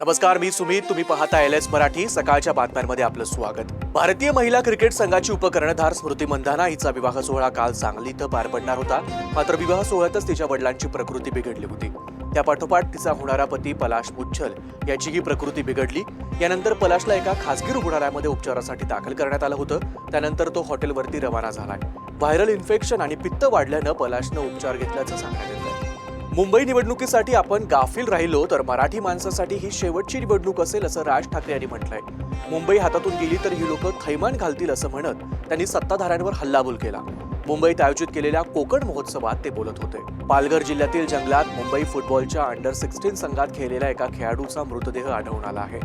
नमस्कार मी सुमित. तुम्ही पाहता एल एस मराठी. सकाळच्या बातम्यांमध्ये आपलं स्वागत. भारतीय महिला क्रिकेट संघाची उपकर्णधार स्मृती मंधाना हिचा विवाह सोहळा काल सांगली इथं पार पडणार होता. मात्र विवाह सोहळ्यातच तिच्या वडिलांची प्रकृती बिघडली होती. त्या पाठोपाठ तिचा होणारा पती पलाश मुच्छल याचीही प्रकृती बिघडली. यानंतर पलाशला एका खासगी रुग्णालयामध्ये उपचारासाठी दाखल करण्यात आलं होतं. त्यानंतर तो हॉटेलवरती रवाना झालाय. व्हायरल इन्फेक्शन आणि पित्त वाढल्यानं पलाशनं उपचार घेतल्याचं सांगण्यात येतं मुंबई निवडणुकीसाठी आपण गाफील राहिलो तर मराठी माणसासाठी ही शेवटची निवडणूक असेल असं राज ठाकरे यांनी म्हटलंय. मुंबई हातातून गेली तर ही लोक थैमान घालतील असं म्हणत त्यांनी सत्ताधाऱ्यांवर हल्लाबोल केला. मुंबईत आयोजित केलेल्या कोकण महोत्सवात ते बोलत होते. पालघर जिल्ह्यातील जंगलात मुंबई फुटबॉलच्या अंडर सिक्स्टीन संघात खेळलेल्या एका खेळाडूचा मृतदेह आढळून आला आहे.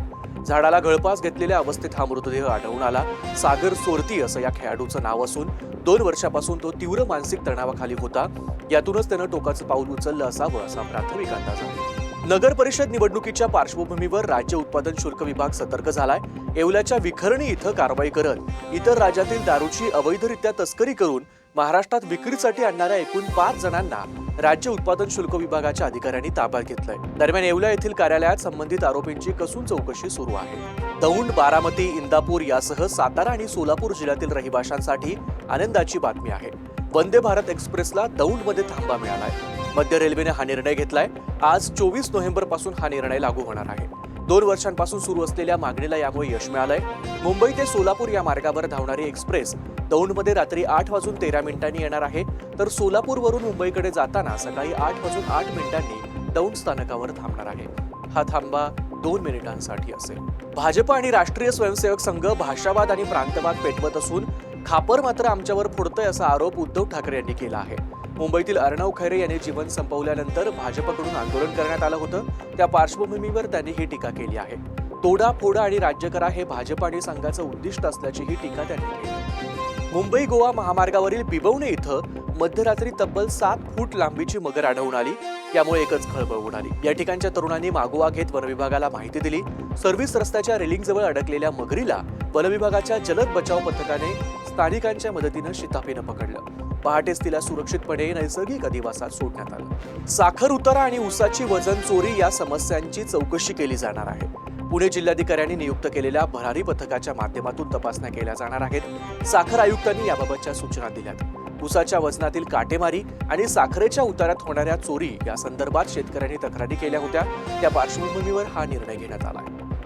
झाडाला गळपास घेतलेल्या अवस्थेत हा मृतदेह आढळून आला. सागर सोरती असं या खेळाडूचं नाव असून दोन वर्षापासून तो तीव्र मानसिक तणावाखाली होता. यातूनच त्यानं टोकाचं पाऊल उचललं असावं असा प्राथमिक अंदाज आहे. नगर परिषद निवडणुकीच्या पार्श्वभूमीवर राज्य उत्पादन शुल्क विभाग सतर्क झालाय. येवल्याच्या विखरणी इथं कारवाई करत इतर राज्यातील दारूची अवैधरित्या तस्करी करून महाराष्ट्रात विक्रीसाठी आणणाऱ्या एकूण पाच जणांना राज्य उत्पादन शुल्क विभागाच्या अधिकाऱ्यांनी ताब्यात घेतलंय. दरम्यान येवला येथील कार्यालयात संबंधित आरोपींची कसून चौकशी सुरू आहे. दौंड बारामती इंदापूर यासह सातारा आणि सोलापूर जिल्ह्यातील रहिवाशांसाठी आनंदाची बातमी आहे. वंदे भारत एक्सप्रेसला दौंडमध्ये थांबा मिळालाय. मध्य रेल्वेने हा निर्णय घेतलाय. आज चोवीस नोव्हेंबरपासून हा निर्णय लागू होणार आहे. दोन वर्षांपासून सुरू असलेल्या मागणीला यामुळे यश मिळालंय. मुंबई ते सोलापूर या मार्गावर धावणारी एक्सप्रेस दौंडमध्ये रात्री आठ वाजून तेरा मिनिटांनी येणार आहे. तर सोलापूरवरून मुंबईकडे जाताना सकाळी आठ वाजून आठ मिनिटांनी दौंड स्थानकावर थांबणार आहे. हा थांबा दोन मिनिटांसाठी असेल. भाजप आणि राष्ट्रीय स्वयंसेवक संघ भाषावाद आणि प्रांतवाद पेटवत असून खापर मात्र आमच्यावर फोडतोय असा आरोप उद्धव ठाकरे यांनी केला आहे. मुंबईतील अर्णव खैरे यांनी जीवन संपवल्यानंतर भाजपकडून आंदोलन करण्यात आलं होतं. त्या पार्श्वभूमीवर त्यांनी ही टीका केली आहे. तोडा फोडा आणि राज्य करा हे भाजप आणि संघाचं उद्दिष्ट असल्याचीही टीका त्यांनी केली. मुंबई गोवा महामार्गावरील बिबवणे इथं मध्यरात्री तब्बल सात फूट लांबीची मगर आढळून आली. यामुळे एकच खळबळ उडाली या ठिकाणच्या तरुणांनी मागोवा घेत वनविभागाला माहिती दिली. सर्व्हिस रस्त्याच्या रेलिंगजवळ अडकलेल्या मगरीला वनविभागाच्या जलद बचाव पथकाने स्थानिकांच्या मदतीनं शिताफीनं पकडलं. पहाटेच तिला सुरक्षितपणे नैसर्गिक अधिवासात सोडण्यात आलं. साखर उतारा आणि ऊसाची वजन चोरी या समस्यांची चौकशी केली जाणार आहे. पुणे जिल्हाधिकाऱ्यांनी नियुक्त केलेल्या भरारी पथकाच्या माध्यमातून तपासण्या केल्या जाणार आहेत. साखर आयुक्तांनी याबाबतच्या सूचना दिल्यात. ऊसाच्या वजनातील काटेमारी आणि साखरेच्या उतारात होणाऱ्या चोरी या संदर्भात शेतकऱ्यांनी तक्रारी केल्या होत्या. त्या पार्श्वभूमीवर हा निर्णय घेण्यात आला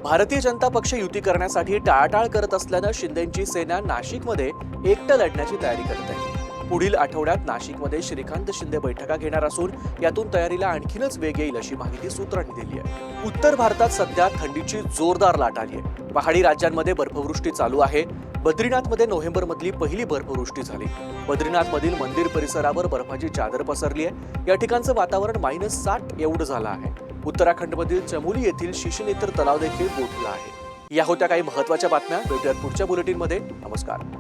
भारतीय जनता पक्ष युती करण्यासाठी टाळाटाळ करत असल्यानं शिंदेची सेना नाशिकमध्ये एकटं लढण्याची तयारी करत आहे. पुढील आठवड्यात नाशिकमध्ये श्रीकांत शिंदे बैठका घेणार असून यातून तयारीला आणखीनच वेग येईल अशी माहिती सूत्रांनी दिली आहे. उत्तर भारतात सध्या थंडीची जोरदार लाट आली आहे. पहाडी राज्यांमध्ये बर्फवृष्टी चालू आहे. बद्रीनाथमध्ये नोव्हेंबर मधली पहिली बर्फवृष्टी झाली. बद्रीनाथमधील मंदिर परिसरावर बर्फाची चादर पसरली आहे. या ठिकाणचं वातावरण मायनस साठ एवढं झालं आहे. उत्तराखंडमधील चमोली येथील शिशनेत्र तलाव देखील गोठला आहे. या होत्या काही महत्त्वाच्या बातम्या. भेटूयात पुढच्या बुलेटिनमध्ये. नमस्कार.